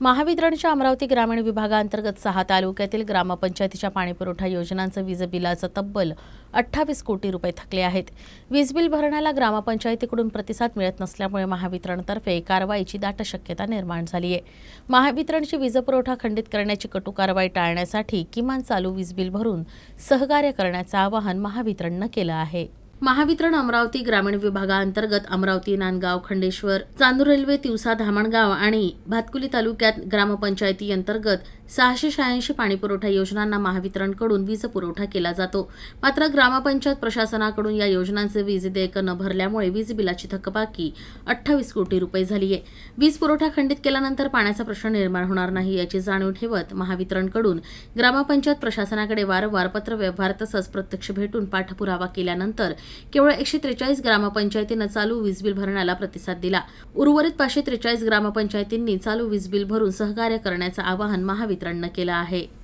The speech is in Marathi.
महावितरणच्या अमरावती ग्रामीण विभागाअंतर्गत सहा तालुक्यातील ग्रामपंचायतीच्या पाणीपुरवठा योजनांचं वीज बिलाचं तब्बल अठ्ठावीस कोटी रुपये थकले आहेत. वीज बिल भरण्याला ग्रामपंचायतीकडून प्रतिसाद मिळत नसल्यामुळे महावितरणतर्फे कारवाईची दाट शक्यता निर्माण झाली आहे. महावितरणची वीज पुरवठा खंडित करण्याची कटू कारवाई टाळण्यासाठी किमान चालू वीज बिल भरून सहकार्य करण्याचं आवाहन महावितरणनं केलं आहे. महावितरण अमरावती ग्रामीण विभागाअंतर्गत अमरावती नांदगाव खंडेश्वर चांदूर रेल्वे तिवसा धामणगाव आणि भातकुली तालुक्यात ग्रामपंचायती अंतर्गत सहाशे शहाऐंशी पाणीपुरवठा योजनांना महावितरणकडून वीज पुरवठा केला जातो. मात्र ग्रामपंचायत प्रशासनाकडून या योजनांचे वीज देयक न भरल्यामुळे वीज बिलाची थकबाकी अठ्ठावीस कोटी रुपये झाली आहे वीज पुरवठा खंडित केल्यानंतर पाण्याचा प्रश्न निर्माण होणार नाही याची जाणीव ठेवत महावितरणकडून ग्रामपंचायत प्रशासनाकडे वारंवार पत्र व्यवहार तसंच प्रत्यक्ष भेटून पाठपुरावा केल्यानंतर केवळ एकशे त्रेचाळीस ग्रामपंचायतीनं चालू वीज बिल भरण्याला प्रतिसाद दिला. उर्वरित पाचशे त्रेचाळीस ग्रामपंचायतींनी चालू वीज बिल भरून सहकार्य करण्याचं आवाहन महावितरणनं केलं आहे.